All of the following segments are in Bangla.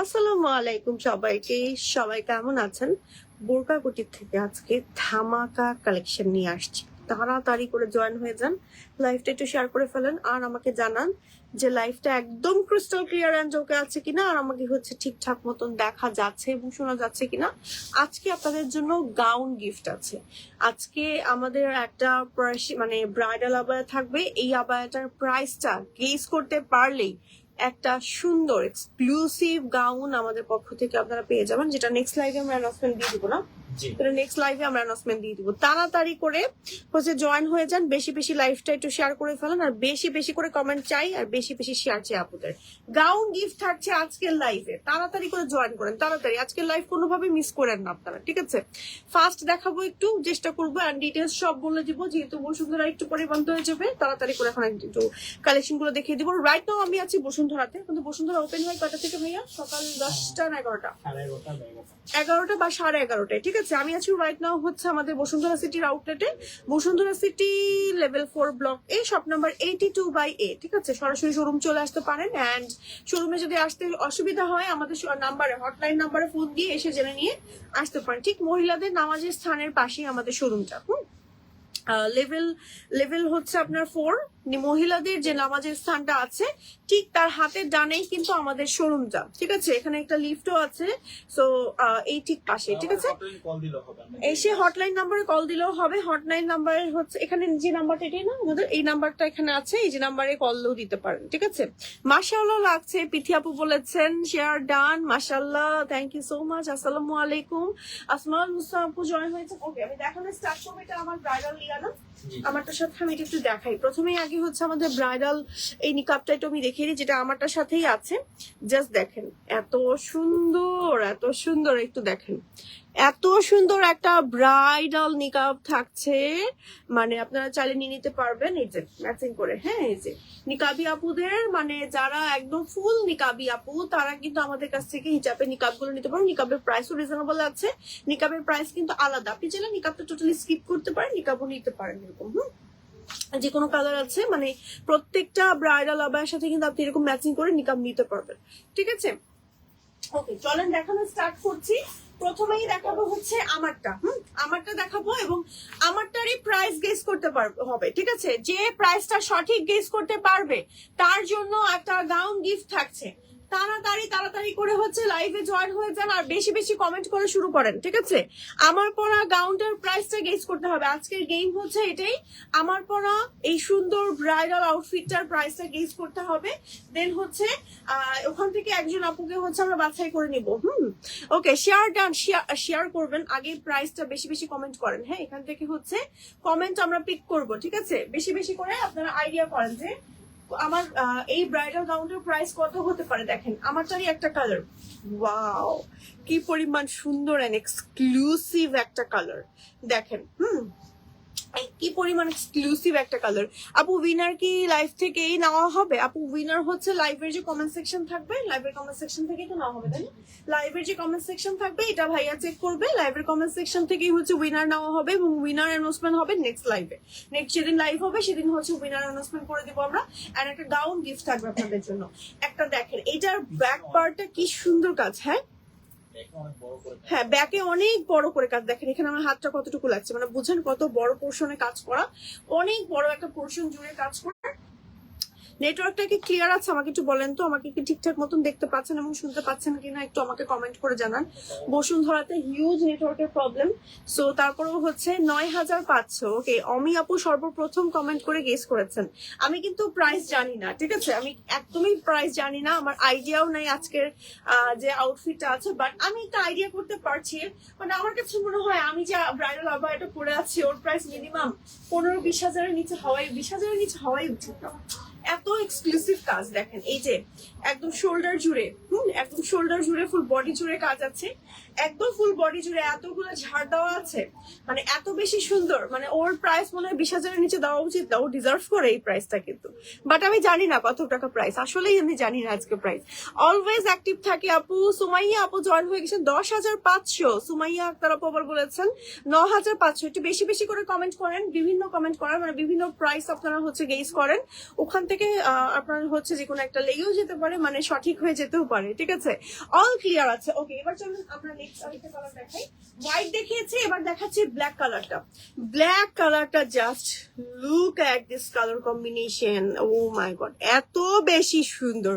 আসসালামু আলাইকুম সবাইকে। সবাই কেমন আছেন? বোরকাকুটির থেকে আজকে ধামাকা কালেকশন নিয়ে আসছি। তাড়াতাড়ি করে জয়েন হয়ে যান লাইভটা একটু শেয়ার করে ফেলেন আর আমাকে জানান যে লাইভটা একদম ক্রিস্টাল ক্লিয়ার অ্যান্ড ওকে আছে কিনা আর আমাকে হচ্ছে ঠিকঠাক মতন দেখা যাচ্ছে এবং শোনা যাচ্ছে কিনা। আজকে আপনাদের জন্য গাউন গিফট আছে। আজকে আমাদের একটা মানে ব্রাইডাল আবায়া থাকবে। এই আবায়াটার প্রাইসটা গেস করতে পারলেই একটা সুন্দর এক্সক্লুসিভ গাউন আমাদের পক্ষ থেকে আপনারা পেয়ে যাবেন, যেটা নেক্সট লাইভে আমরা অ্যানাউন্সমেন্ট দিয়ে দিব না। এটা নেক্সট লাইভে আমরা অ্যানাউন্সমেন্ট দিয়ে দিব। তাড়াতাড়ি করে হচ্ছে জয়েন হয়ে যান বেশি বেশি লাইভটা একটু শেয়ার করে ফেলেন আর বেশি বেশি করে কমেন্ট চাই আর বেশি বেশি শেয়ার চাই আপুদের। গাউন গিফট থাকছে আজকের লাইভে তাড়াতাড়ি করে জয়েন করেন তাড়াতাড়ি। আজকের লাইভ কোনোভাবে মিস করেন না আপনারা ঠিক আছে? ফার্স্ট দেখাবো একটু চেষ্টা করব আর ডিটেলস সব বলে দিব যেহেতু বসুন্ধরা একটু পরে বন্ধ হয়ে যাবে তাড়াতাড়ি করে এখন একটু কালেকশনগুলো দেখিয়ে দিব। রাইট নাও আমি আছি বসুন্ধরাতে কিন্তু বসুন্ধরা ওপেন হয় কটা থেকে ভাইয়া? সকাল দশটা না এগারোটা। এগারোটা বা সাড়ে এগারোটায় ঠিক আছে? আমি আছি রাইট নাও হচ্ছে আমাদের বসুন্ধরা সিটির আউটলেটে Bashundhara city level four block A shop number eighty two by A ঠিক আছে? সরাসরি শোরুম চলে আসতে পারেন অ্যান্ড শোরুমে যদি আসতে অসুবিধা হয়, আমাদের নাম্বারে হটলাইন নাম্বারে ফোন দিয়ে এসে জেনে নিয়ে আসতে পারেন। ঠিক মহিলাদের নামাজের স্থানের পাশেই আমাদের শোরুমটা হুম? লেভেল লেভেল হচ্ছে আপনার ফোর মহিলাদের যে নামাজের স্থানটা আছে ঠিক তার হাতের ডানেই কিন্তু আমাদের শোরুমটা ঠিক আছে? এখানে একটা লিফটও আছে সো এই ঠিক পাশে ঠিক আছে? আমরা এসে হটলাইন নাম্বারে কল দিলেও হবে হটলাইন নাম্বার হচ্ছে এখানে যে নাম্বারটা এটাই না আমাদের এই নাম্বারটা এখানে আছে এই যে নাম্বারে কলও দিতে পারেন ঠিক আছে? মাশাআল্লাহ লাগছে পিথি আপু বলেছেন শেয়ার ডান মাশাআল্লাহ থ্যাংক ইউ সো মাচ আসসালামু আলাইকুম। আসমাল মুসা আপু জয়েন হয়েছে ওকে আমি দেখানো স্টার্ট করব এটা আমার ব্রাইডাল লিয়ানা জি। আমারটার সাথে আমি এটা একটু দেখাই প্রথমেই আগে হচ্ছে আমাদের ব্রাইডাল এই নিকাপটা একটু আমি দেখিয়ে দিই, যেটা আমারটার সাথেই আছে। জাস্ট দেখেন, এত সুন্দর এত সুন্দর একটু দেখেন। এত সুন্দর একটা ব্রাইডাল নিকাব থাকছে। মানে আপনারা চাইলে নিয়ে নিতে পারবেন, এই যে ম্যাচিং করে। হ্যাঁ এই যে নিকাবি আপুদের মানে যারা একদম ফুল নিকাবি আপু, তারা কিন্তু আমাদের কাছ থেকে হিজাবের নিকাবগুলো নিতে পারেন। নিকাবের প্রাইসও রিজনেবল আছে। নিকাবের প্রাইস কিন্তু আলাদা। আপনি চাইলে নিকাবটা টোটালি স্কিপ করতে পারেন নিকাবও নিতে পারেন এরকম, হুম? যে কোনো কালার আছে মানে প্রত্যেকটা ব্রাইডাল আবায়ের সাথে কিন্তু আপনি এরকম ম্যাচিং করে নিকাব নিতে পারবেন, ঠিক আছে? ওকে চলেন দেখানো স্টার্ট করছি। প্রথমেই দেখাবো হচ্ছে আমারটা, হুম? আমারটা দেখাবো এবং আমারটারই প্রাইস গেস করতে পারবে হবে, ঠিক আছে? যে প্রাইসটা সঠিক গেস করতে পারবে, তার জন্য একটা গাউন গিফট থাকছে। তাড়াতাড়ি তাড়াতাড়ি করে হচ্ছে লাইভে জয়েন হয়ে যান আর বেশি বেশি কমেন্ট করে শুরু করেন, ঠিক আছে? আমার পরা গাউনটার প্রাইসটা গেস করতে হবে। আজকের গেম হচ্ছে এটাই। আমার পরা এই সুন্দর ব্রাইডাল আউটফিটটার প্রাইসটা গেস করতে হবে। দেন হচ্ছে ওখান থেকে একজন আপুকে হচ্ছে আমরা বাছাই করে নিব, হুম? ওকে শেয়ার ডান শেয়ার করবেন। আগে প্রাইসটা বেশি বেশি কমেন্ট করেন। হ্যাঁ এখান থেকে হচ্ছে কমেন্ট আমরা পিক করব, ঠিক আছে? বেশি বেশি করে আপনারা আইডিয়া করেন যে আমার এই ব্রাইডাল গাউনটার প্রাইস কত হতে পারে দেখেন? আমার চারি একটা কালার ওয়াও কি পরিমাণ সুন্দর এন এক্সক্লুসিভ একটা কালার দেখেন, হুম? কি পরিমাণ এক্সক্লুসিভ একটা কালার আপু উইনার কি লাইভ থেকেই নেওয়া হবে? আপু উইনার হচ্ছে লাইভের যে কমেন্ট সেকশন থাকবে লাইভের কমেন্ট সেকশন থেকেই তো নেওয়া হবে, তাই না? লাইভের যে কমেন্ট সেকশন থাকবে, এটা ভাইয়া চেক করবে লাইভের কমেন্ট সেকশন থেকেই হচ্ছে উইনার নেওয়া হবে এবং উইনার অ্যানাউন্সমেন্ট হবে নেক্সট লাইভে নেক্সট যেদিন লাইভ হবে, সেদিন হচ্ছে উইনার অ্যানাউন্সমেন্ট করে দিব আমরা। আর একটা গাউন গিফট থাকবে আপনাদের জন্য। একটা দেখেন, এটার ব্যাক পার্টটা কি সুন্দর কাজ হ্যাঁ? হ্যাঁ ব্যাকে অনেক বড় করে কাজ। দেখেন, এখানে আমার হাতটা কতটুকু লাগছে। মানে বুঝেন কত বড় পোর্শনে কাজ করা। অনেক বড় একটা পোর্শন জুড়ে কাজ করা। নেটওয়ার্কটা কি ক্লিয়ার আছে, আমাকে একটু বলেন তো, আমাকে কি ঠিকঠাক মতন দেখতে পাচ্ছেন এবং শুনতে পাচ্ছেন কিনা একটু আমাকে কমেন্ট করে জানান। বসুন্ধরাতে হিউজ নেটওয়ার্কের প্রবলেম সো তারপরেও হচ্ছে নয় হাজার পাঁচশো। ওকে অমি আপু সর্বপ্রথম কমেন্ট করে গেস করেছেন। আমি কিন্তু প্রাইস জানি না, ঠিক আছে? আমি একদমই প্রাইস জানি না, আমার আইডিয়াও নাই আজকের যে আউটফিটটা আছে বাট আমি একটা আইডিয়া করতে পারছি। মানে আমার কাছে মনে হয়, আমি যে ব্রাইডাল আবায়াটা পরে আছি, ওর প্রাইস মিনিমাম পনেরো বিশ হাজারের নিচে হওয়াই, বিশ হাজারের নিচে হওয়াই উচিত না। এত এক্সক্লুসিভ কাজ দেখেন, এই যে একদম শোল্ডার জুড়ে, হুম, একদম শোল্ডার জুড়ে ফুল বডি জুড়ে কাজ আছে। একদম ফুল বডি জুড়ে এতগুলো ঝাড় দেওয়া আছে মানে এত বেশি সুন্দর মানে ওর প্রাইস মনে হয় বিশ হাজারের নিচে দেওয়া উচিত না, ও ডিজার্ভ করে এই প্রাইসটা কিন্তু। বাট আমি জানি না কত টাকা প্রাইস আসলেই আমি জানি না আজকে প্রাইস অলওয়েজ অ্যাক্টিভ থাকে আপু, সুমাইয়া আপু জয়েন হয়ে গেছেন দশ হাজার পাঁচশো। সুমাইয়া আক্তার আপু আবার বলেছেন ন হাজার পাঁচশো। একটু বেশি বেশি করে কমেন্ট করেন, বিভিন্ন কমেন্ট করেন মানে বিভিন্ন প্রাইস আপনারা হচ্ছে গেস করেন। ওখান থেকে আপনার হচ্ছে যে কোনো একটা লেগেও যেতে পারে মানে সঠিক হয়ে যেতেও পারে, ঠিক আছে? অল ক্লিয়ার আছে। ওকে এবার চলুন আমরা হোয়াইট দেখিয়েছি, এবার দেখাচ্ছি ব্ল্যাক কালারটা ব্ল্যাক কালারটা just look at this colour combination oh my god এত বেশি সুন্দর।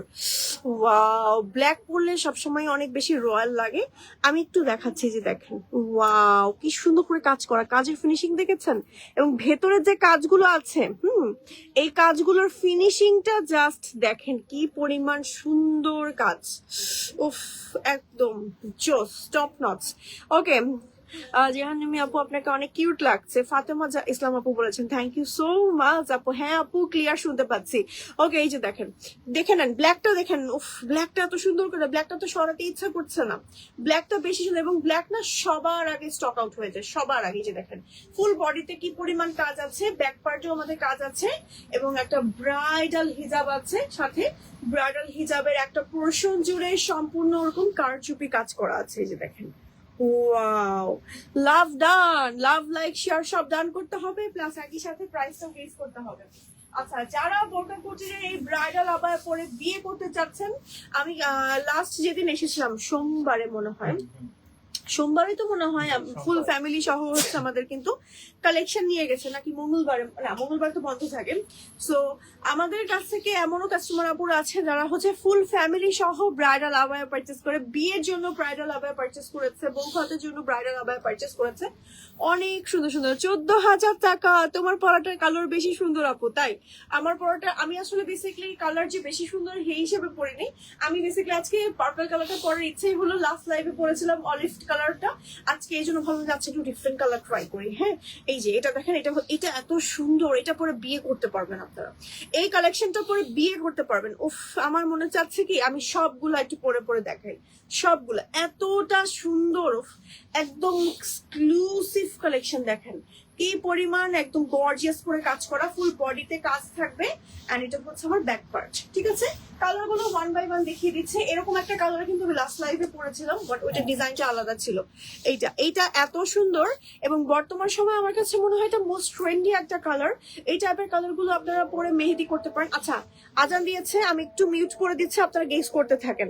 ওয়াও ব্ল্যাক পরলে সবসময় অনেক বেশি রয়্যাল লাগে। আমি একটু দেখাচ্ছি যে দেখেন। ওয়াও কি সুন্দর করে কাজ করা। কাজের ফিনিশিং দেখেছেন? এবং ভেতরে যে কাজগুলো আছে, হুম, এই কাজগুলোর ফিনিশিংটা জাস্ট দেখেন কি পরিমাণ সুন্দর কাজ। উফ, একদম জোস top knots. Okay জেহানিমি আপু, আপনাকে অনেক কিউট লাগছে। ফাতেমা ইসলাম আপু বলেছেন থ্যাংক ইউ সো মাচ আপু। হ্যাঁ আপু ক্লিয়ার শুনতে পাচ্ছি। ওকে এই যে দেখেন, দেখে নেন ব্ল্যাকটা দেখেন, উফ ব্ল্যাকটা এত সুন্দর করে ব্ল্যাকটা তো সরাতে ইচ্ছা করছে না। ব্ল্যাকটা বেশি সুন্দর, এবং ব্ল্যাক না সবার আগে স্টক আউট হয়ে যায়, সবার আগে যে দেখেন। ফুল বডিতে কি পরিমাণ কাজ আছে? ব্যাক পার্টেও আমাদের কাজ আছে, এবং একটা ব্রাইডাল হিজাব আছে, সাথে ব্রাইডাল হিজাবের একটা পোর্শন জুড়ে সম্পূর্ণ ওরকম কারচুপি কাজ করা আছে, এই যে দেখেন। Wow love done love like share সব ডান করতে হবে প্লাস একই সাথে প্রাইসটাও গেস করতে হবে। আচ্ছা যারা বোরকা কুটিরের এই ব্রাইডাল আবার পরে বিয়ে করতে চাচ্ছেন, আমি লাস্ট যেদিন এসেছিলাম, সোমবারে মনে হয় সোমবারে তো মনে হয় ফুল ফ্যামিলি সহ হচ্ছে আমাদের কিন্তু কালেকশন নিয়ে গেছে নাকি মঙ্গলবার না মঙ্গলবার তো বন্ধ থাকে। সো আমাদের কাছ থেকে এমনও কাস্টমার আপুর আছে যারা হচ্ছে ফুল ফ্যামিলি সহ ব্রাইডাল আবায়া পারচেস করে বিয়ের জন্য ব্রাইডাল আবায়া পারচেস করেছে বৌভাতের জন্য ব্রাইডাল আবায়া পারচেস করেছে। অনেক সুন্দর সুন্দর। চোদ্দ হাজার টাকা তোমার পরাটার কালার বেশি সুন্দর আপু তাই? আমার পরাটা আমি আসলে বেসিক্যালি কালার যে বেশি সুন্দর সেই হিসেবে পরিনি। আমি বেসিক্যালি আজকে পার্পল কালারটা পরার ইচ্ছেই হলো লাস্ট লাইভে পরেছিলাম অলিভ কালারটা আজকে এই জন্য আজকে একটু ডিফারেন্ট কালার ট্রাই করি হ্যাঁ? এই যে, এটা দেখেন, এটা এটা এত সুন্দর, এটা পরে বিয়ে করতে পারবেন আপনারা। এই কালেকশনটা পরে বিয়ে করতে পারবেন। উফ, আমার মনে চাচ্ছে কি, আমি সবগুলো একটু পরে পরে দেখাই। সবগুলো, এতটা সুন্দর একদম এক্সক্লুসিভ কালেকশন দেখেন। কি পরিমাণ একদম গর্জিয়াস করে কাজ করা ফুল বডিতে কাজ থাকবে এন্ড এটা হচ্ছে আমার ব্যাক পার্ট ঠিক আছে? কালারগুলো ওয়ান বাই ওয়ান দেখিয়ে দিচ্ছে। এরকম একটা কালার কিন্তু আমি লাস্ট লাইভে পরেছিলাম বাট ওইটা ডিজাইনটা আলাদা ছিল। এইটা এইটা এত সুন্দর, এবং বর্তমান সময় আমার কাছে মনে হয় এটা মোস্ট ট্রেন্ডি একটা কালার এই টাইপের কালারগুলো আপনারা পরে মেহেদি করতে পারেন। আচ্ছা আজান দিয়েছে, আমি একটু মিউট করে দিচ্ছি, আপনারা গেস করতে থাকেন।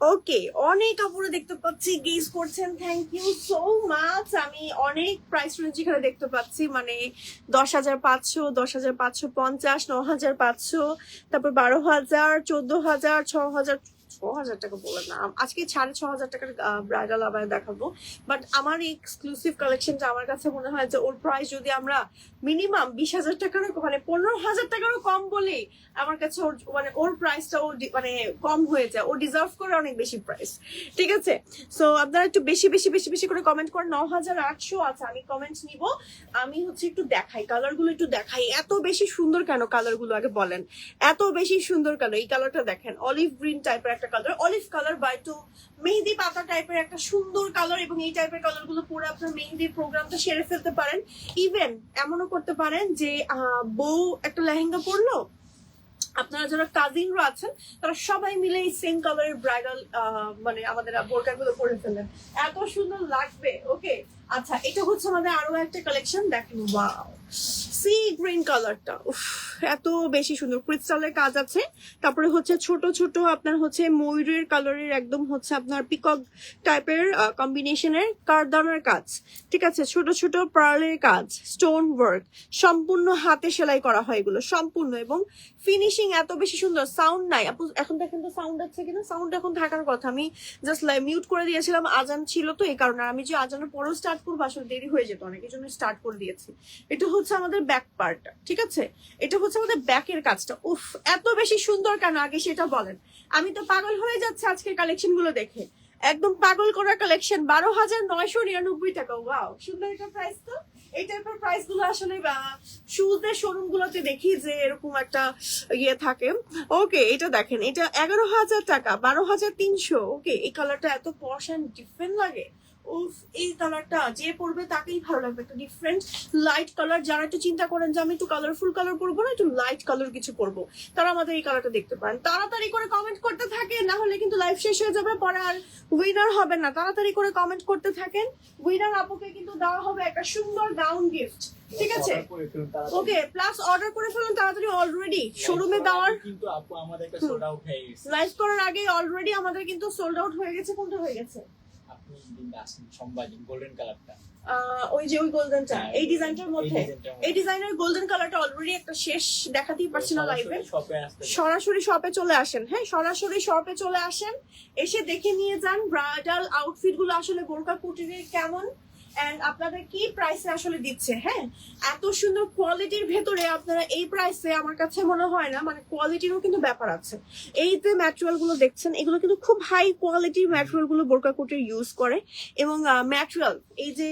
ওকে, অনেক আপুরা দেখতে পাচ্ছি, গেস করছেন থ্যাংক ইউ সো মাচ আমি অনেক প্রাইস রেঞ্জ এখানে দেখতে পাচ্ছি মানে দশ হাজার পাঁচশো, দশ হাজার পাঁচশো পঞ্চাশ ন হাজার পাঁচশো, তারপর বারো হাজার চোদ্দ হাজার ছ হাজার ছ হাজার টাকা বলে না। আজকে সাড়ে ছ হাজার টাকার ব্রাইডাল আবার দেখাবো। বাট আমার এই এক্সক্লুসিভ কালেকশনটা আমার কাছে মনে হয় যে ওর প্রাইস যদি আমরা মিনিমাম বিশ হাজার টাকারও মানে পনেরো হাজার টাকারও কম বলি আমার কাছে ওর মানে ওর প্রাইসটা ওর মানে কম হয়ে যায়। ও ডিজার্ভ করে অনেক বেশি প্রাইস ঠিক আছে? সো আপনারা একটু বেশি বেশি বেশি বেশি করে কমেন্ট করেন। ন হাজার আটশো আছে, আমি কমেন্ট নিব। আমি হচ্ছে একটু দেখাই। কালারগুলো একটু দেখাই। এত বেশি সুন্দর কেন কালারগুলো আগে বলেন? এত বেশি সুন্দর কেন? এই কালারটা দেখেন। অলিভ গ্রিন টাইপের একটা কালার অলিভ কালার বা একটু মেহেদি পাতা টাইপের একটা সুন্দর কালার এবং এই টাইপের কালারগুলো পরে আপনার মেহেদির প্রোগ্রামটা সেরে ফেলতে পারেন। ইভেন এমনও করতে পারেন যে বউ একটা লেহেঙ্গা পরলো, আপনারা যারা কাজিনরা আছেন, তারা সবাই মিলে এই সেম কালারের ব্রাইডাল মানে আমাদের বোরকা গুলো পরে ফেলেন এত সুন্দর লাগবে ওকে আচ্ছা এটা হচ্ছে আমাদের আরও একটা কালেকশন দেখেন ওয়াও সি গ্রিন কালারটা, উফ, এত বেশি সুন্দর। ক্রিস্টালের কাজ আছে, তারপরে হচ্ছে ছোট ছোট আপনার হচ্ছে ময়ূরের কালারের একদম হচ্ছে আপনার পিকক টাইপের কম্বিনেশনের কারদানের কাজ, ঠিক আছে? ছোট ছোট পার্লের কাজ স্টোন ওয়ার্ক সম্পূর্ণ হাতে সেলাই করা হয় এগুলো, সম্পূর্ণ। এবং ফিনিশিং এত বেশি সুন্দর সাউন্ড নাই। আপু, এখন দেখেন তো সাউন্ড আছে কিনা সাউন্ড এখন থাকার কথা। আমি জাস্ট মিউট করে দিয়েছিলাম, আজান ছিল তো, এই কারণে। আমি যে আজানের পরেও স্টার্ট করব আসলে দেরি হয়ে যেত অনেক এই জন্য স্টার্ট করে দিয়েছি। এটা হচ্ছে আমাদের ব্যাক পার্টটা ঠিক আছে? এটা হচ্ছে আমাদের ব্যাকের কাজটা। উফ, এত বেশি সুন্দর কেন? আগে সেটা বলেন। আমি তো পাগল হয়ে যাচ্ছে আজকের কালেকশনগুলো দেখে। একদম পাগল করা কালেকশন বারো হাজার নয়শো নিরানব্বই টাকা ওয়াও সুন্দর একটা প্রাইস তো? এই টাইপের প্রাইসগুলো আসলে শুজের শোরুম গুলোতে দেখি যে এরকম একটা ইয়ে থাকে। ওকে এটা দেখেন, এটা এগারো হাজার টাকা, বারো হাজার তিনশো। ওকে এই কালারটা এত পশ অ্যান্ড ডিফারেন্ট লাগে। উফ এই কালারটা যে পরবে তাকেই ভালো লাগবে। একটা ডিফারেন্ট লাইট কালার যারা একটু চিন্তা করেন যে আমি একটু কালারফুল কালার পরবো না একটু লাইট কালার কিছু পরবো তারা আমাদের এই কালারটা দেখতে পারেন। তাড়াতাড়ি করে কমেন্ট করতে থাকে না হলে কিন্তু লাইভ শেষ হয়ে যাবে পরে আর উইনার হবে না। তাড়াতাড়ি করে কমেন্ট করতে থাকেন। উইনার আপুকে কিন্তু দেওয়া হবে একটা সুন্দর গাউন গিফট ঠিক আছে। ওকে প্লাস অর্ডার করে ফেলুন তাড়াতাড়ি অলরেডি শোরুমে দেওয়ার কিন্তু আপু আমাদের একটা সোল্ড আউট হয়ে গেছে। লাইভ করার আগে অলরেডি আমাদের কিন্তু সোল্ড আউট হয়ে গেছে কোনটা হয়ে গেছে? গোল্ডেন কালারটা ওই যে ওই গোল্ডেনটা এই ডিজাইনটার মধ্যে? এই ডিজাইনের গোল্ডেন কালারটা অলরেডি একটা শেষ দেখাতেই পারছি না লাইভে সরাসরি শপে চলে আসেন হ্যাঁ সরাসরি শপে চলে আসেন এসে দেখে নিয়ে যান ব্রাইডাল আউটফিটগুলো আসলে বোরকা কুটিরের কেমন? এন্ড আপনাদের কি প্রাইসে আসলে দিচ্ছে? হ্যাঁ? এত সুন্দর কোয়ালিটির ভেতরে আপনারা এই প্রাইসে আমার কাছে মনে হয় না মানে কোয়ালিটিরও কিন্তু ব্যাপার আছে। এই যে ম্যাটেরিয়ালগুলো দেখছেন, এগুলো কিন্তু খুব হাই কোয়ালিটির ম্যাটেরিয়ালগুলো বোরকা কুটির ইউজ করে। এবং ম্যাটেরিয়াল এই যে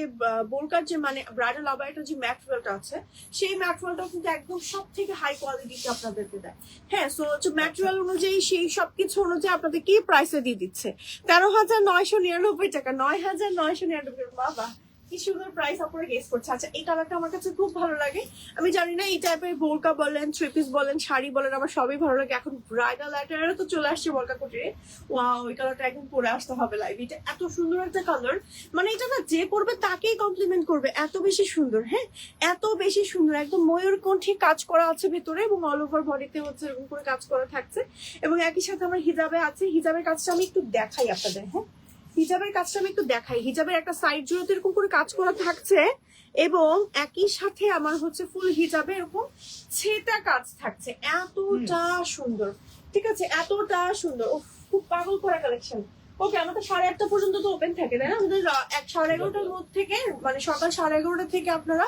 বোরকার যে মানে ব্রাইডাল আবাইটার যে ম্যাটেরিয়ালটা আছে, সেই ম্যাটেরিয়ালটা কিন্তু একদম সব থেকে হাই কোয়ালিটিতে আপনাদেরকে দেয়। হ্যাঁ সো হচ্ছে ম্যাটেরিয়াল অনুযায়ী সেই সবকিছু অনুযায়ী আপনাদের কি প্রাইসে দিয়ে দিচ্ছে? তেরো হাজার নয়শো নিরানব্বই টাকা, নয় হাজার নয়শো নিরানব্বই বাবা কি সুন্দর প্রাইস আপনারা গেস করছে। আচ্ছা এই কালারটা আমার কাছে খুব ভালো লাগে। আমি জানি না এই টাইপের বোরকা বলেন থ্রি পিস বলেন, শাড়ি বলেন, আমার সবই ভালো লাগে। এখন ব্রাইডাল অ্যাটায়ারও তো চলে আসছে বোরকা কুটিরে ওয়াও ওই কালারটা একদম পরে আসতে হবে লাইভ এটা এত সুন্দর একটা কালার মানে এটা না যে পরবে তাকেই কমপ্লিমেন্ট করবে। এত বেশি সুন্দর হ্যাঁ? এত বেশি সুন্দর। একদম ময়ূরকণ্ঠী কাজ করা আছে ভেতরে এবং অল ওভার বডিতে হচ্ছে এরকম করে কাজ করা থাকছে। এবং একই সাথে আমার হিজাবে আছে। হিজাবের কাজটা আমি একটু দেখাই আপনাদের হ্যাঁ? হিজাবের কাজটা আমি একটু দেখাই। হিজাবের একটা সাইড জুড়ে তো এরকম করে কাজ করা থাকছে এবং একই সাথে আমার হচ্ছে ফুল হিজাবে এরকম ছেটা কাজ থাকছে। এতটা সুন্দর। ঠিক আছে? এতটা সুন্দর। উফ, খুব পাগল করা কালেকশন ওকে আমাদের সাড়ে আটটা পর্যন্ত তো ওপেন থাকে তাই না? আমাদের এক সাড়ে এগারোটার মধ্যে থেকে মানে সকাল সাড়ে এগারোটা থেকে আপনারা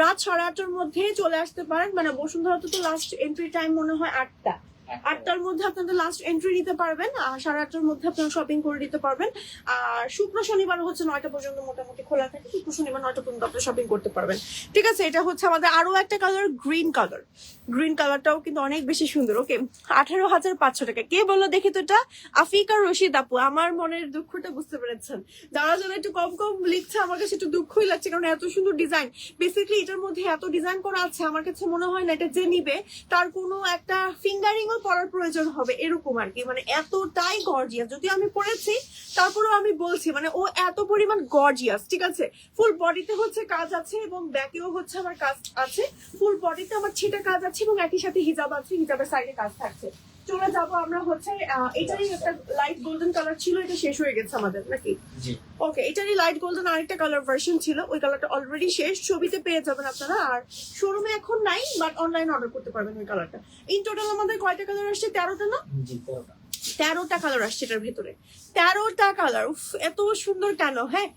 রাত সাড়ে আটটার মধ্যে চলে আসতে পারেন। মানে বসুন্ধরা তো লাস্ট এন্ট্রি টাইম মনে হয় আটটা। আটটার মধ্যে আপনাদের লাস্ট এন্ট্রি নিতে পারবেন সাড়ে আটটার মধ্যে আপনারা শপিং করে দিতে পারবেন। আর শুক্র শনিবার হচ্ছে নয়টা পর্যন্ত মোটামুটি খোলা থাকে, শুক্র শনিবার নয়টা পর্যন্ত আপনারা শপিং করতে পারবেন। ঠিক আছে, এটা হচ্ছে আমাদের আরও একটা কালার গ্রিন কালার গ্রিন কালারটাও কিন্তু অনেক বেশি সুন্দর ওকে আঠারো হাজার পাঁচশো টাকা। কে বলল দেখি তো এটা? আফিকা রশিদ আপু, আমার মনের দুঃখটা বুঝতে পেরেছেন। যারা যারা একটু কম কম লিখছে, আমার কাছে একটু দুঃখই লাগছে, কারণ এত সুন্দর ডিজাইন বেসিক্যালি এটার মধ্যে এত ডিজাইন করা আছে, আমার কাছে মনে হয় না এটা যে নিবে, তার কোনো একটা ফিঙ্গারিংও পরার প্রয়োজন হবে এরকম আর কি। মানে এতটাই গর্জিয়াস যদি আমি পড়েছি, তারপরেও আমি বলছি মানে ও এত পরিমাণ গর্জিয়াস ঠিক আছে? ফুল বডিতে হচ্ছে কাজ আছে এবং ব্যাকেও হচ্ছে আমার কাজ আছে। ফুল বডিতে আমার ছিটা কাজ আছে এবং একই সাথে হিজাব আছে হিজাবের সাইডে কাজ থাকছে। চলে যাব আমরা হচ্ছে এটারই একটা লাইট গোল্ডেন কালার ছিল এটা শেষ হয়ে গেছে আমাদের নাকি? ওকে এটারই লাইট গোল্ডেন আরেকটা কালার ভার্সন ছিল ওই কালারটা অলরেডি শেষ ছবিতে পেয়ে যাবেন আপনারা আর শোরুমে এখন নাই বাট অনলাইন অর্ডার করতে পারবেন ওই কালারটা ইন টোটাল আমাদের কয়টা কালার আসছে? তেরোটা না? তেরোটা। কালার আসছে এটার ভেতরে। তেরোটা কালার উফ এত সুন্দর কেন হ্যাঁ?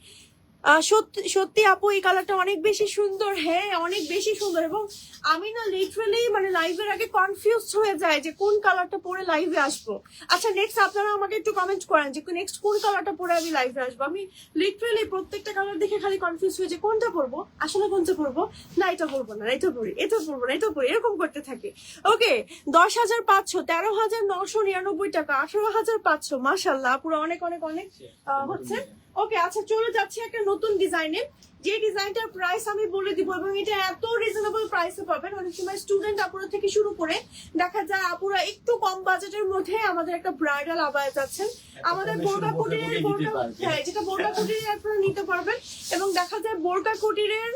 সত্যি আপু, এই কালারটা অনেক বেশি সুন্দর হ্যাঁ অনেক বেশি সুন্দর। এবং আমি না লিটারালি মানে লাইভের আগে কনফিউজ হয়ে যায় যে কোন কালারটা পরে লাইভে আসব। আচ্ছা নেক্সট আপনারা আমাকে একটু কমেন্ট করেন যে নেক্সট কোন কালারটা পরে আমি লাইভে আসব। আমি লিটারালি প্রত্যেকটা কালার দেখে খালি কনফিউজ হয়ে যে কোনটা পরবো? আসলে কোনটা পরবো? না, এটা পরবো না এটা পরি, এটা পরবো না, এটা পরি, এরকম করতে থাকে। ওকে দশ হাজার পাঁচশো, তেরো হাজার নশো নিরানব্বই টাকা, আঠারো হাজার পাঁচশো মাসাল্লাহ পুরো অনেক অনেক অনেক হচ্ছে। ওকে আচ্ছা চলে যাচ্ছি একটা নতুন ডিজাইনে। যে ডিজাইনটার প্রাইস আমি বলে দিব এবং এটা এত রিজনেবল প্রাইসে পাবেন অনেক সময় স্টুডেন্ট আপুরা থেকে শুরু করে দেখা যায় আপুরা একটু কম বাজেটের মধ্যে আমাদের একটা ব্রাইডাল আবায় যাচ্ছেন আমাদের বোরকা কুটিরের বোরকা হ্যাঁ যেটা বোরকা কুটিরের আপনারা নিতে পারবেন এবং দেখা যায় বোরকা কুটিরের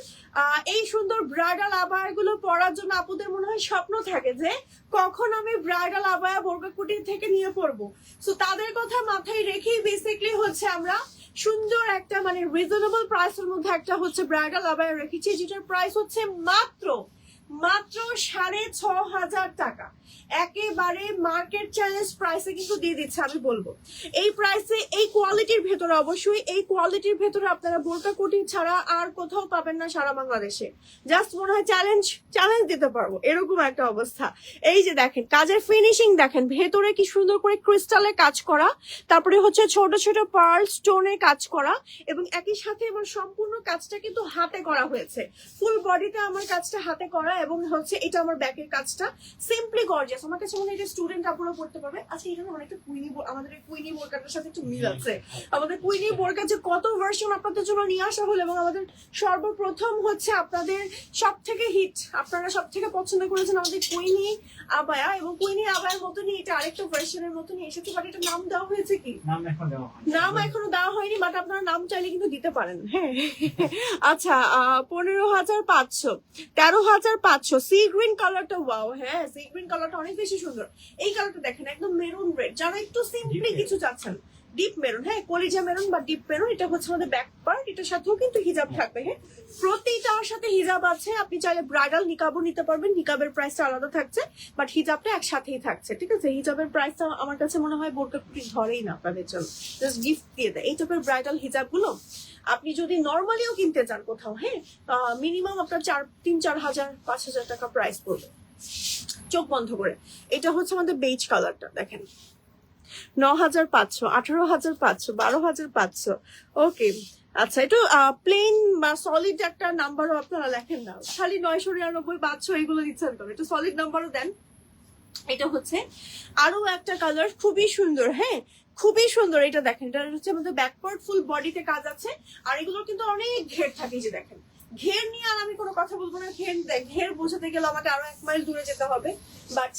এই সুন্দর ব্রাইডাল আবায়া গুলো পরার জন্য আপুদের মনে হয় স্বপ্ন থাকে যে কখন আমি ব্রাইডাল আবায়া বোরকা কুটির থেকে নিয়ে পড়ব সো তাদের কথা মাথায় রেখেই বেসিকলি হচ্ছে আমরা সুন্দর একটা মানে রিজনেবল প্রাইসের মধ্যে একটা হচ্ছে ব্রাইডাল আবার রেখেছি, যেটার প্রাইস হচ্ছে মাত্র মাত্র সাড়ে ছ হাজার টাকা। একেবারে মার্কেট চ্যালেঞ্জ প্রাইসে কিন্তু দিয়ে দিচ্ছে, আমি বলব। এই প্রাইসে এই কোয়ালিটির ভেতরে অবশ্যই, এই কোয়ালিটির ভেতরে আপনারা বোরকা কোটি ছাড়া আর কোথাও পাবেন না সারা বাংলাদেশে। জাস্ট মনে হয় চ্যালেঞ্জ চ্যালেঞ্জ দিতে পারব, এরকম একটা অবস্থা। এই যে দেখেন, কাজের ফিনিশিং দেখেন, ভেতরে কি সুন্দর করে ক্রিস্টালে কাজ করা, তারপরে হচ্ছে ছোট ছোট পার্ল স্টোনে কাজ করা, এবং একই সাথে আমার সম্পূর্ণ কাজটা কিন্তু হাতে করা হয়েছে। ফুল বডিতে আমার কাজটা হাতে করা, এবং হচ্ছে এটা আমার ব্যাকের কাজটা। সিম্পলি গর্জিয়াস আমার কাছে মনে হয় এটা স্টুডেন্ট আপুরা পড়তে পারবে। আচ্ছা এখানে অনেকটা কুইনি আমাদের কুইনি বোরকাটার সাথে একটু মিল আছে। আমাদের কুইনি বোরকা যে কত ভার্সন আপনাদের জন্য নিয়ে আসা হলো এবং আমাদের সর্বপ্রথম হচ্ছে আপনাদের সব থেকে হিট আপনারা সব থেকে পছন্দ করেছেন আমাদের কুইনি আবায়া এবং কুইনি আবায়ার মতনই এটা আরেকটা ভার্সনের মতনই এসেছে বাট এটা নাম দেওয়া হয়েছে কি? নাম এখন দেওয়া হয় নাম এখনও দেওয়া হয়নি বাট আপনারা নাম চাইলে কিন্তু দিতে পারেন। হ্যাঁ। আচ্ছা আহ, পনেরো হাজার পাঁচশো তেরো হাজার পাঁচশো সি গ্রিন কালারটা ওয়াও হ্যাঁ সি গ্রিন কালারটা অনেক বেশি সুন্দর। এই কালারটা দেখেন একদম মেরুন রেড যারা একটু সিম্পলি কিছু চাচ্ছেন ডিপ মেরুন হ্যাঁ কলিজা মেরুন বা ডিপ মেরুন এটা হচ্ছে আমাদের ব্যাক পার্ট এটার সাথেও কিন্তু হিজাব থাকবে হ্যাঁ। প্রতিটার সাথে হিজাব আছে আপনি চাইলে ব্রাইডাল নিকাবও নিতে পারবেন নিকাবের প্রাইসটা আলাদা থাকছে বাট হিজাবটা একসাথেই থাকছে ঠিক আছে? হিজাবের প্রাইসটা আমার কাছে মনে হয় বোরকা কুটি ধরেই না আপনাদের জন্য। জাস্ট গিফট দিয়ে দেয়। এই টাইপের ব্রাইডাল হিজাবগুলো আপনি যদি নর্মালিও কিনতে চান কোথাও হ্যাঁ মিনিমাম আপনার চার তিন চার হাজার পাঁচ হাজার টাকা প্রাইস পড়বে। চোখ বন্ধ করে। এটা হচ্ছে আমাদের বেজ কালারটা দেখেন। ন হাজার পাঁচশো আঠারো হাজার পাঁচশো বারো হাজার পাঁচশো। ওকে আচ্ছা একটু প্লেন বা সলিড একটা নাম্বারও আপনারা লেখেন না। খালি নয়শো নিরানব্বই, পাঁচশো এগুলো দিচ্ছেন তো। একটু সলিড নাম্বারও দেন। এটা হচ্ছে আরও একটা কালার খুবই সুন্দর হ্যাঁ? খুবই সুন্দর, এটা দেখেন। এটা হচ্ছে আমাদের ব্যাকওয়ার্ড ফুল বডিতে কাজ আছে। আর এগুলো কিন্তু অনেক ঘের থাকে যে দেখেন। ঘের নিয়ে আর আমি কোনো কথা বলব না। ঘের ঘের বোঝাতে গেলে আমাকে আরও এক মাইল দূরে যেতে হবে। বাট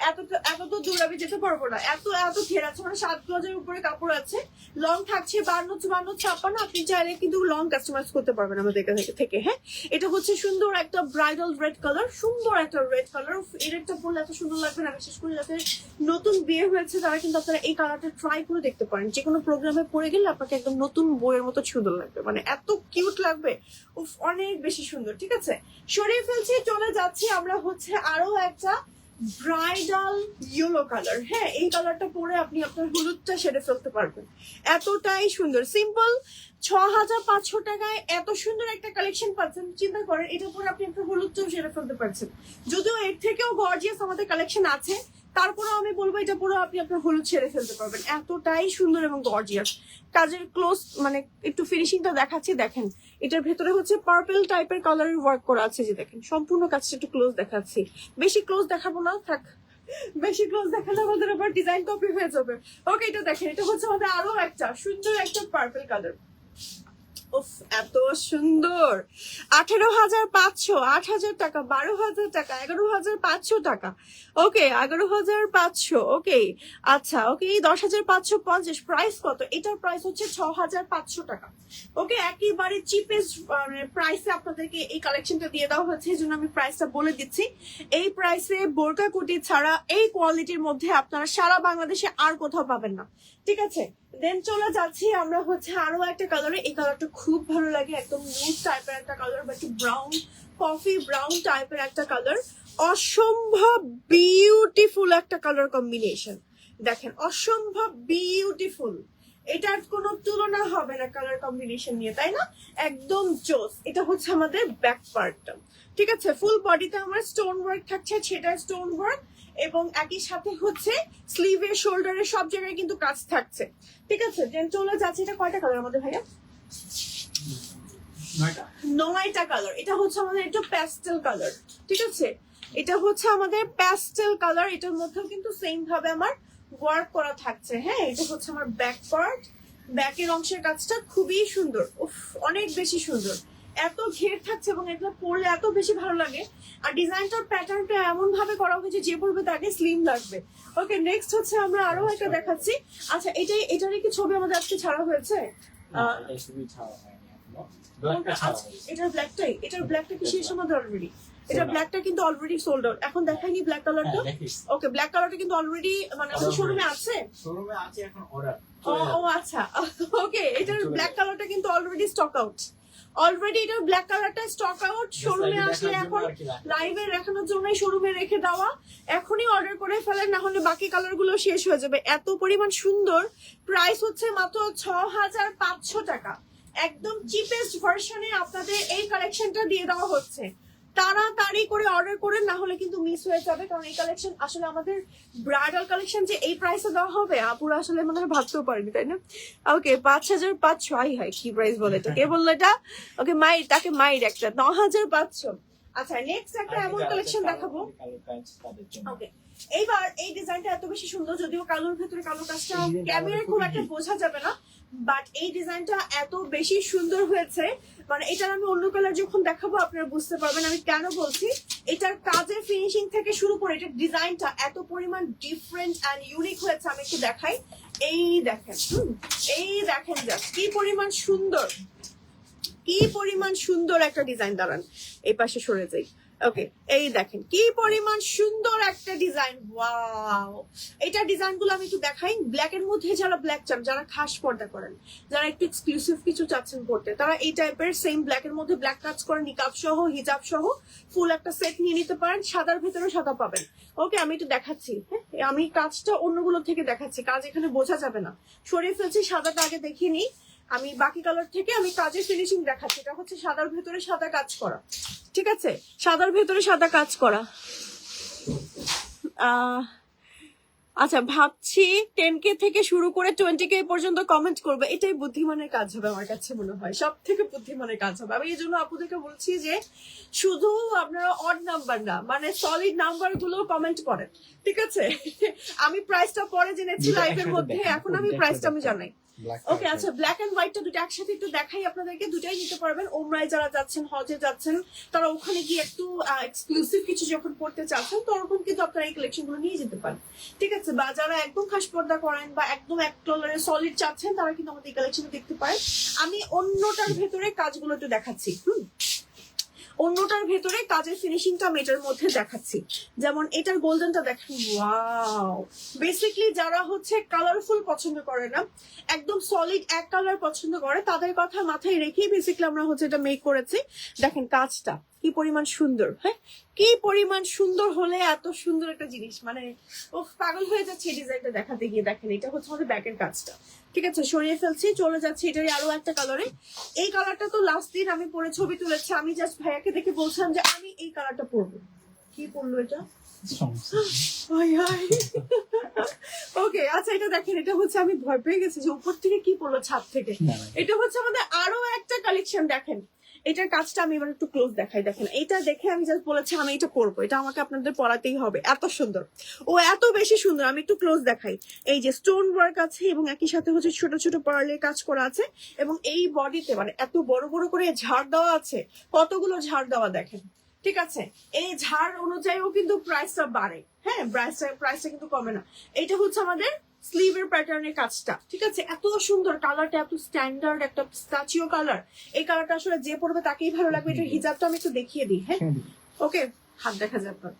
এত এত তো দূর আমি যেতে পারব না। এত এত ঘের আছে মানে সাত গজের উপরে কাপড় আছে। লং থাকছে বান্ন বান্ন ছাপ্পান্ন। আপনি চাইলে কিন্তু লং কাস্টমাইজ করতে পারবেন আমাদের কাছ থেকে- হ্যাঁ? এটা হচ্ছে সুন্দর একটা ব্রাইডাল রেড কালার সুন্দর একটা রেড কালারের একটা পরলে এত সুন্দর লাগবে না, বিশেষ করে যাতে নতুন বিয়ে হয়েছে, তারা কিন্তু আপনারা এই কালারটা ট্রাই করে দেখতে পারেন। যে কোনো প্রোগ্রামে পরে গেলে আপনাকে একদম নতুন বইয়ের মতো সুন্দর লাগবে। মানে এত কিউট লাগবে। উফ অনেক বেশি সুন্দর, ঠিক আছে? সরিয়ে ফেলছি, চলে যাচ্ছি আমরা হচ্ছে আরও একটা ব্রাইডাল ইয়েলো কালার হ্যাঁ এই কালারটা পরে আপনি আপনার হলুদটা সেরে ফেলতে পারবেন। এতটাই সুন্দর। সিম্পল ছ হাজার পাঁচশো টাকায় এত সুন্দর একটা কালেকশন পাচ্ছেন, চিন্তা করেন এটা পরে আপনি আপনার হলুদটাও সেরে ফেলতে পারছেন। যদিও এর থেকেও গর্জিয়াস আমাদের কালেকশন আছে তারপরেও আমি বলব এটা পুরো আপনি আপনার হলুদ ছেড়ে ফেলতে পারবেন। এতটাই সুন্দর এবং গর্জিয়াস কাজের ক্লোজ মানে একটু ফিনিশিংটা দেখাচ্ছি, দেখেন, এটার ভেতরে হচ্ছে পার্পল টাইপের কালারের ওয়ার্ক করা আছে যে দেখেন, সম্পূর্ণ কাজটা একটু ক্লোজ দেখাচ্ছি। বেশি ক্লোজ দেখাবো না, থাক। বেশি ক্লোজ দেখালে আমাদের আবার ডিজাইন কপি হয়ে যাবে। ওকে এটা দেখেন, এটা হচ্ছে আমাদের আরও একটা সুন্দর একটা পার্পেল কালার এত সুন্দর। আঠেরো হাজার পাঁচশো, আট হাজার টাকা, বারো হাজার টাকা, এগারো হাজার পাঁচশো টাকা। ওকে এগারো হাজার পাঁচশো ওকে আচ্ছা ওকে দশ হাজার পাঁচশো পঞ্চাশ প্রাইস কত? এটার প্রাইস হচ্ছে ছ হাজার পাঁচশো টাকা। ওকে একেবারে চিপেস্ট প্রাইসে আপনাদেরকে এই কালেকশনটা দিয়ে দেওয়া হচ্ছে এই জন্য আমি প্রাইসটা বলে দিচ্ছি। এই প্রাইসে বোরকা কুটি ছাড়া এই কোয়ালিটির মধ্যে আপনারা সারা বাংলাদেশে আর কোথাও পাবেন না। ঠিক আছে? দেন চলে যাচ্ছি আমরা হচ্ছে আরও একটা কালারে এই কালারটা খুব ভালো লাগে, একদম নিউড টাইপের একটা কালার বা একটু ব্রাউন কফি ব্রাউন টাইপের একটা কালার অসম্ভব বিউটিফুল একটা কালার কম্বিনেশন দেখেন, অসম্ভব বিউটিফুল এটার কোনো তুলনা হবে না কালার কম্বিনেশন নিয়ে, তাই না? একদম জোস। এটা হচ্ছে আমাদের ব্যাক পার্টটা ঠিক আছে? ফুল বডিতে আমার স্টোন ওয়ার্ক থাকছে, সেটা স্টোন ওয়ার্ক এবং একই সাথে হচ্ছে স্লিভের শোল্ডারের সব জায়গায় কিন্তু কাজ থাকছে। ঠিক আছে? দেন চলে যাচ্ছে, এটা কয়টা কালার আমাদের ভাইয়া? নয়টা? কালার এটা হচ্ছে আমাদের একটু প্যাস্টেল কালার ঠিক আছে? এটা হচ্ছে আমাদের প্যাস্টেল কালার এটার মধ্যেও কিন্তু সেম ভাবে আমার ওয়ার্ক করা থাকছে হ্যাঁ? এটা হচ্ছে আমার ব্যাক পার্ট ব্যাকের অংশের কাজটা খুবই সুন্দর। উফ অনেক বেশি সুন্দর। এত ঘের থাকছে এবং এগুলো পরলে এত বেশি ভালো লাগে। আর ডিজাইনটার প্যাটার্নটা এমন ভাবে করা হয়েছে যে পরবে তাকে স্লিম লাগবে। ওকে নেক্সট হচ্ছে আমরা আরও একটা দেখাচ্ছি। আচ্ছা এটাই এটারই কি ছবি আমাদের আজকে ছাড়া হয়েছে? এটা শুধু ছাড়া হয়নি এখনও ব্ল্যাকটা ছাড়া আচ্ছা, এটার ব্ল্যাকটাই এটার ব্ল্যাকটা কি শেষ আমাদের অলরেডি এটা ব্ল্যাকটা কিন্তু অলরেডি সোল্ড আউট এখন দেখাইনি ব্ল্যাক কালারটা ওকে ব্ল্যাক কালারটা কিন্তু অলরেডি মানে আমাদের শোরুমে আছে? শোরুমে আছে এখন অর্ডার ও আচ্ছা। ওকে এটার ব্ল্যাক কালারটা কিন্তু অলরেডি স্টক আউট অলরেডি এটা ব্ল্যাক কালারটা স্টক আউট শোরুমে আসলে এখন লাইভে দেখানোর জন্যই শোরুমে রেখে দেওয়া। এখনই অর্ডার করে ফেলেন না হলে বাকি কালারগুলো শেষ হয়ে যাবে। এত পরিমাণ সুন্দর। প্রাইস হচ্ছে মাত্র ছ হাজার পাঁচশো টাকা। একদম চিপেস্ট ভার্সনে আপনাদের এই কালেকশনটা দিয়ে দেওয়া হচ্ছে। তাড়াতাড়ি করে অর্ডার করেন না হলে কিন্তু মিস হয়ে যাবে। কারণ এই কালেকশন আসলে আমাদের ব্রাইডাল কালেকশন যে এই প্রাইসে দেওয়া হবে আপুরা আসলে মনে হয় ভাবতেও পারিনি তাই না? ওকে পাঁচ হাজার পাঁচশো আই হয় কি প্রাইস বলে এটা? কে বলল এটা? ওকে মাইর তাকে মাইর একটা ন হাজার পাঁচশো। আচ্ছা নেক্সট একটা এমন কালেকশন দেখাবো। ওকে এইবার এই ডিজাইনটা এত বেশি সুন্দর যদিও কালোর ভেতরে কালো কাজটা ক্যামেরায় খুব একটা বোঝা যাবে না। বাট এই ডিজাইনটা এত বেশি সুন্দর হয়েছে। মানে এটার আমি অন্য কালার যখন দেখাবো, আপনারা বুঝতে পারবেন আমি কেন বলছি। এটার কাজের ফিনিশিং থেকে শুরু করে এটার ডিজাইনটা এত পরিমাণ ডিফারেন্ট অ্যান্ড ইউনিক হয়েছে, আমি একটু দেখাই। এই দেখেন এই দেখেন জাস্ট কি পরিমাণ সুন্দর। কি পরিমাণ সুন্দর একটা ডিজাইন, দাঁড়ান, এই পাশে সরে যাই। ওকে এই দেখেন, কি পরিমাণ সুন্দর একটা ডিজাইন ওয়াও এটা ডিজাইনগুলো আমি একটু দেখাই। ব্ল্যাক এর মধ্যে যারা ব্ল্যাক চান, যারা খাস পর্দা করেন, যারা একটু এক্সক্লুসিভ কিছু চাচ্ছেন পড়তে, তারা এই টাইপের সেম ব্ল্যাক এর মধ্যে ব্ল্যাক কাজ করেন নিকাব সহ হিজাব সহ ফুল একটা সেট নিয়ে নিতে পারেন। সাদার ভেতরে সাদা পাবেন। ওকে আমি একটু দেখাচ্ছি হ্যাঁ? আমি কাজটা অন্যগুলো থেকে দেখাচ্ছি, কাজ এখানে বোঝা যাবে না। সরিয়ে ফেলছি, সাদাটা আগে দেখিয়ে নিই। আমি বাকি কালার থেকে আমি কাজের ফিনিশিং দেখাচ্ছি। এটা হচ্ছে সাদার ভেতরে সাদা কাজ করা। ঠিক আছে? সাদার ভেতরে সাদা কাজ করা। আচ্ছা ভাবছি টেন কে থেকে শুরু করে টোয়েন্টি কে পর্যন্ত কমেন্ট করবে। এটাই বুদ্ধিমানের কাজ হবে আমার কাছে মনে হয়। সব থেকে বুদ্ধিমানের কাজ হবে। আমি এই জন্য আপুদেরকে বলছি যে শুধু আপনারা অড নাম্বার না মানে সলিড নাম্বারগুলো কমেন্ট করেন। ঠিক আছে? আমি প্রাইসটা পরে জেনেছি লাইভের মধ্যে। এখন আমি প্রাইসটা আমি জানাই। ওকে আচ্ছা ব্ল্যাক এন্ড হোয়াইটটা দুটো একসাথে একটু দেখাই আপনাদেরকে দুটাই নিতে পারবেন। ওমরায় যারা যাচ্ছেন হজে যাচ্ছেন তারা ওখানে গিয়ে একটু এক্সক্লুসিভ কিছু যখন পড়তে চাচ্ছেন তখন কিন্তু আপনারা এই কালেকশনগুলো নিয়ে যেতে পারেন। ঠিক আছে বা যারা একদম খাস পর্দা করেন বা একদম এক ডলারের সলিড চাচ্ছেন তারা কিন্তু আমাদের এই কালেকশন দেখতে পারেন। আমি অন্যটার ভেতরে কাজগুলো একটু দেখাচ্ছি হুম? অন্যটার ভেতরে কাজের ফিনিশিংটা আমি এটার মধ্যে দেখাচ্ছি। যেমন এটার গোল্ডেনটা দেখেন ওয়াও বেসিকলি যারা হচ্ছে কালারফুল পছন্দ করে না, একদম সলিড এক কালার পছন্দ করে, তাদের কথা মাথায় রেখেই বেসিকলি আমরা হচ্ছে এটা মেক করেছি। দেখেন কাজটা কি পরিমাণ সুন্দর হ্যাঁ? কি পরিমাণ সুন্দর হলে এত সুন্দর একটা জিনিস? মানে ও পাগল হয়ে যাচ্ছে এই ডিজাইনটা দেখাতে গিয়ে। দেখেন এটা হচ্ছে আমাদের ব্যাকের কাজটা। ঠিক আছে সরিয়ে ফেলছি চলে যাচ্ছে এটারই আরও একটা কালারে এই কালারটা তো লাস্ট দিন আমি পরে ছবি তুলেছি। আমি জাস্ট ভাইয়াকে দেখে বলছিলাম যে আমি এই কালারটা পরবো। কি পরলো এটা? ওকে আচ্ছা এটা দেখেন এটা হচ্ছে আমি ভয় পেয়ে গেছি যে উপর থেকে কি পড়ল ছাদ থেকে। এটা হচ্ছে আমাদের আরও একটা কালেকশন দেখেন। এটার কাজটা আমি এবার একটু ক্লোজ দেখাই, দেখেন। এটা দেখে আমি জাস্ট বলেছি আমি এটা করব। এটা আমাকে আপনাদের পড়াতেই হবে। এত সুন্দর। ও এত বেশি সুন্দর, আমি একটু ক্লোজ দেখাই। এই যে স্টোন ওয়ার্ক আছে এবং একই সাথে হচ্ছে ছোট ছোট পার্লের কাজ করা আছে এবং এই বডিতে মানে এত বড় বড় করে ঝাড় দেওয়া আছে, কতগুলো ঝাড় দেওয়া দেখেন। ঠিক আছে? এই ঝাড় অনুযায়ীও কিন্তু প্রাইসটা বাড়ে। হ্যাঁ প্রাইসটা প্রাইসটা কিন্তু কমে না। এটা হচ্ছে আমাদের স্লিভের প্যাটার্নের কাজটা ঠিক আছে? এত সুন্দর কালারটা এত স্ট্যান্ডার্ড একটা স্ট্যাচিও কালার এই কালারটা আসলে যে পড়বে তাকেই ভালো লাগবে। এটার হিজাবটা আমি একটু দেখিয়ে দিই হ্যাঁ? ওকে? হাত দেখা আপনার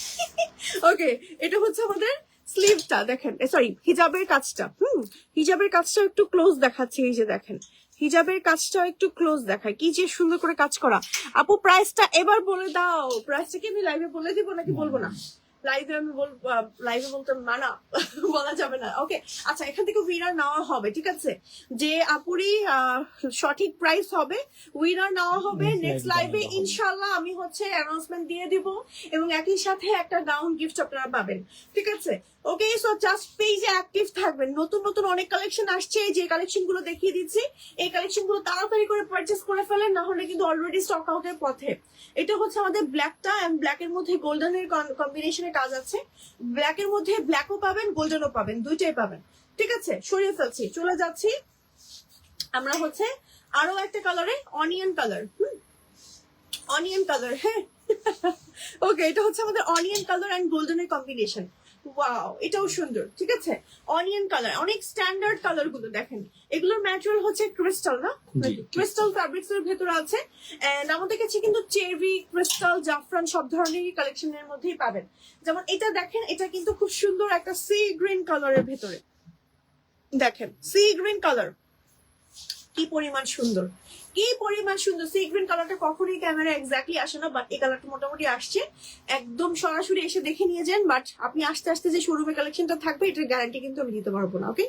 ওকে এটা হচ্ছে আমাদের স্লিভটা দেখেন। সরি হিজাবের কাজটা হুম? হিজাবের কাজটা একটু ক্লোজ দেখাচ্ছে এই যে দেখেন। হিজাবের কাজটা একটু ক্লোজ দেখায়। কি যে সুন্দর করে কাজ করা। আপু প্রাইসটা এবার বলে দাও। প্রাইসটা কি আমি লাইভে বলে দিব নাকি বলব না? লাইভে আমি বলব লাইভে বলতে মানা বলা যাবে না। ওকে আচ্ছা এখান থেকে উইনার নেওয়া হবে ঠিক আছে? যে আপুরি সঠিক প্রাইস হবে উইনার নেওয়া হবে নেক্সট লাইভে ইনশাল্লাহ আমি হচ্ছে অ্যানাউন্সমেন্ট দিয়ে দিব এবং একই সাথে একটা ডাউন গিফট আপনারা পাবেন ঠিক আছে? ওকে সো জাস্ট পেজে অ্যাক্টিভ থাকবেন। নতুন নতুন অনেক কালেকশন আসছে, যে কালেকশনগুলো দেখিয়ে দিচ্ছি, এই কালেকশনগুলো তাড়াতাড়ি করে পারচেস করে ফেলেন, না হলে কিন্তু অলরেডি স্টক আউটের পথে। এটা হচ্ছে আমাদের ব্ল্যাকটা এন্ড ব্ল্যাকের মধ্যে গোল্ডেনের কম্বিনেশনের কাজ আছে। ব্ল্যাকের মধ্যে ব্ল্যাকও পাবেন গোল্ডেনও পাবেন, দুইটাই পাবেন। ঠিক আছে? সরিয়ে ফেলছি, চলে যাচ্ছি। আমরা হচ্ছে আরও একটা কালারে অনিয়ন কালার হুম? অনিয়ন কালার হ্যাঁ। ওকে এটা হচ্ছে আমাদের অনিয়ন কালার অ্যান্ড গোল্ডেনের কম্বিনেশন ওয়াও এটাও সুন্দর ঠিক আছে? অনিয়ন কালার অনেক স্ট্যান্ডার্ড কালারগুলো দেখেন। এগুলোর ম্যাটেরিয়াল হচ্ছে ক্রিস্টাল না? ক্রিস্টাল ফ্যাব্রিক্স এর ভেতরে আছে। এন্ড আমাদের কাছে কিন্তু চেরি ক্রিস্টাল জাফরান সব ধরনেরই কালেকশনের মধ্যেই পাবেন। যেমন এটা দেখেন এটা কিন্তু খুব সুন্দর একটা সি গ্রিন কালারের ভেতরে। দেখেন সি গ্রিন কালার কি পরিমাণ সুন্দর। কি পরিমাণ সুন্দর। সি গ্রিন কালারটা কখনোই ক্যামেরা এক্স্যাক্টলি আসে না বাট এই কালারটা মোটামুটি আসছে। একদম সরাসরি এসে দেখে নিয়ে যান বাট আপনি আস্তে আস্তে যে শোরুমে কালেকশনটা থাকবে, এটার গ্যারান্টি কিন্তু আমি দিতে পারব না ওকে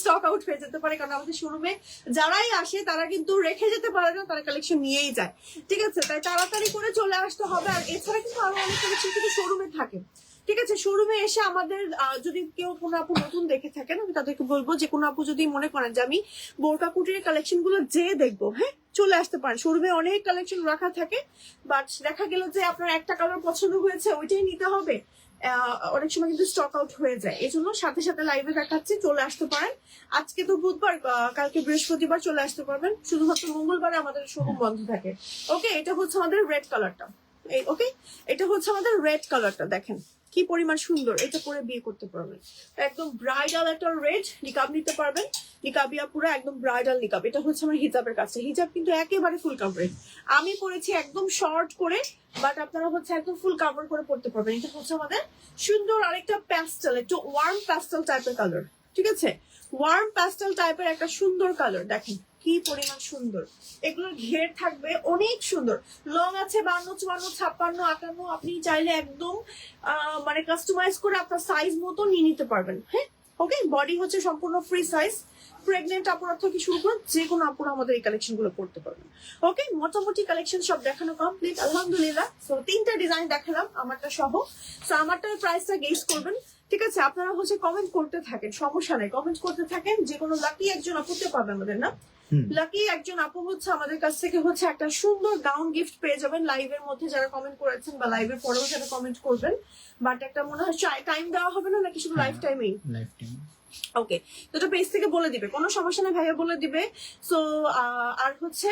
স্টক আউট হয়ে যেতে পারে, কারণ আমাদের শোরুমে যারাই আসে, তারা কিন্তু রেখে যেতে পারে না, তারা কালেকশন নিয়েই যায়। ঠিক আছে? তাই তাড়াতাড়ি করে চলে আসতে হবে, আর এছাড়া কিন্তু আরও অনেক কালেকশন কিন্তু শোরুমে থাকে। ঠিক আছে শোরুমে এসে আমাদের যদি কেউ কোনো আপু নতুন দেখে থাকেন, আমি তাদেরকে বলব যে কোনো আপু যদি মনে করেন যে আমি বোরকা কুটির কালেকশনগুলো যে দেখব হ্যাঁ চলে আসতে পারেন। শোরুমে অনেক কালেকশন রাখা থাকে বাট দেখা গেল যে আপনার একটা কালার পছন্দ হয়েছে, ওইটাই নিতে হবে। অনেক সময় কিন্তু স্টক আউট হয়ে যায়। এই জন্য সাথে সাথে লাইভে দেখাচ্ছি, চলে আসতে পারেন। আজকে তো বুধবার কালকে বৃহস্পতিবার চলে আসতে পারবেন। শুধুমাত্র মঙ্গলবারে আমাদের শোরুম বন্ধ থাকে। ওকে এটা হচ্ছে আমাদের রেড কালারটা এই ওকে এটা হচ্ছে আমাদের রেড কালারটা দেখেন। কি পরিমাণ সুন্দর, এটা পরে বিয়ে করতে পারবেন। একদম ব্রাইডাল একটা রেড নিকাব নিতে পারবেন। নিকাবিয়া পুরো একদম ব্রাইডাল নিকাব এটা হচ্ছে আমার হিজাবের কাছে। হিজাব কিন্তু একেবারে ফুল কাভারেজ আমি পরেছি একদম শর্ট করে বাট আপনারা হচ্ছে একদম ফুল কাভার করে পড়তে পারবেন। এটা হচ্ছে আমাদের সুন্দর আরেকটা প্যাস্টেল একটু ওয়ার্ম প্যাস্টেল টাইপের কালার ঠিক আছে? ওয়ার্ম প্যাস্টেল টাইপের একটা সুন্দর কালার দেখেন। কি পরিমাণ সুন্দর। এগুলোর ঘের থাকবে, অনেক সুন্দর। লং আছে বান্ন, চুয়ান্ন, ছাপ্পান্ন, আটান্ন, আপনি চাইলে একদম মানে কাস্টমাইজ করে আপনার সাইজ মতো নিয়ে নিতে পারবেন হ্যাঁ? ওকে বডি হচ্ছে সম্পূর্ণ ফ্রি সাইজ প্রেগনেন্ট আপুরা থেকে শুরু করে যে কোনো আপুরা আমাদের এই কালেকশনগুলো করতে পারবেন। ওকে মোটামুটি কালেকশন সব দেখানো কমপ্লিট আলহামদুলিল্লাহ। সো তিনটা ডিজাইন দেখালাম, আমারটা সহ। সো আমারটার প্রাইসটা গেস করবেন, ঠিক আছে? আপনারা হচ্ছে কমেন্ট করতে থাকেন, সমস্যা নাই। কমেন্ট করতে থাকেন যে কোনো লাকি একজন আপুতে পাবে আমাদের, না। লাকি একজন আপু হচ্ছে আমাদের কাছ থেকে হচ্ছে একটা সুন্দর গাউন গিফট পেয়ে যাবেন লাইভ এর মধ্যে যারা কমেন্ট করেছেন বা লাইভের পরেও যারা কমেন্ট করবেন। বাট একটা মনে হয় টাইম দেওয়া হবে না নাকি শুধু লাইফ টাইমেই লাইফ টাইম ওকে তো পেজ থেকে বলে দিবে কোনো সমস্যা নেই ভাইয়া বলে দিবে। সো আর হচ্ছে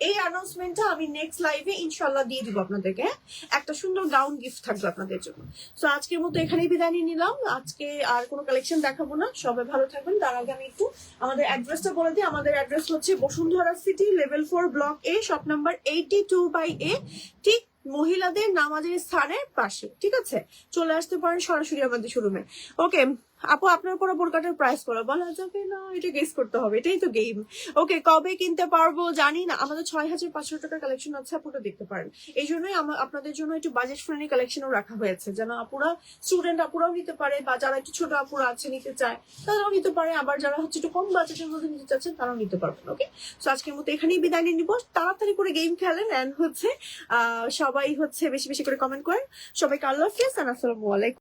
এই অ্যানাউন্সমেন্টটা আমি নেক্সট লাইভে ইনশাল্লাহ দিয়ে দিব আপনাদেরকে? একটা সুন্দর গাউন গিফট থাকবে আপনাদের জন্য। সো আজকের মতো এখানেই বিদায় নিয়ে নিলাম। আজকে আর কোনো কালেকশন দেখাবো না। সবাই ভালো থাকবেন। তার আগে আমি একটু আমাদের অ্যাড্রেসটা বলে দিই। আমাদের অ্যাড্রেস হচ্ছে Bashundhara city level four block A shop number eighty two by A ঠিক মহিলাদের নামাজের স্থানের পাশে। ঠিক আছে? চলে আসতে পারেন সরাসরি আমাদের শোরুমে ওকে আপু, আপনার কোনো বোরকাটার প্রাইস করা বলা যাবে না, এটা গেস করতে হবে, এটাই তো গেম ওকে কবে কিনতে পারব জানি না, আমাদের ছয় হাজার পাঁচশো টাকার কালেকশন আছে আপুটা দেখতে পারেন। এই জন্যই আপনাদের জন্য একটু বাজেট ফ্রেন্ডলি কালেকশনও রাখা হয়েছে, যেন আপুরা স্টুডেন্ট আপুরাও নিতে পারে, বা যারা একটু ছোট আপুরা আছে নিতে চায়, তারাও নিতে পারে, আবার যারা হচ্ছে একটু কম বাজেটের মধ্যে নিতে চাচ্ছেন, তারাও নিতে পারবেন ওকে তো আজকের মতো এখানেই বিদায় নিয়ে নিবো। তাড়াতাড়ি করে গেম খেলেন এন্ড হচ্ছে সবাই হচ্ছে বেশি বেশি করে কমেন্ট করেন। সবাইকে আল্লাহ হাফিজ আসসালামু আলাইকুম।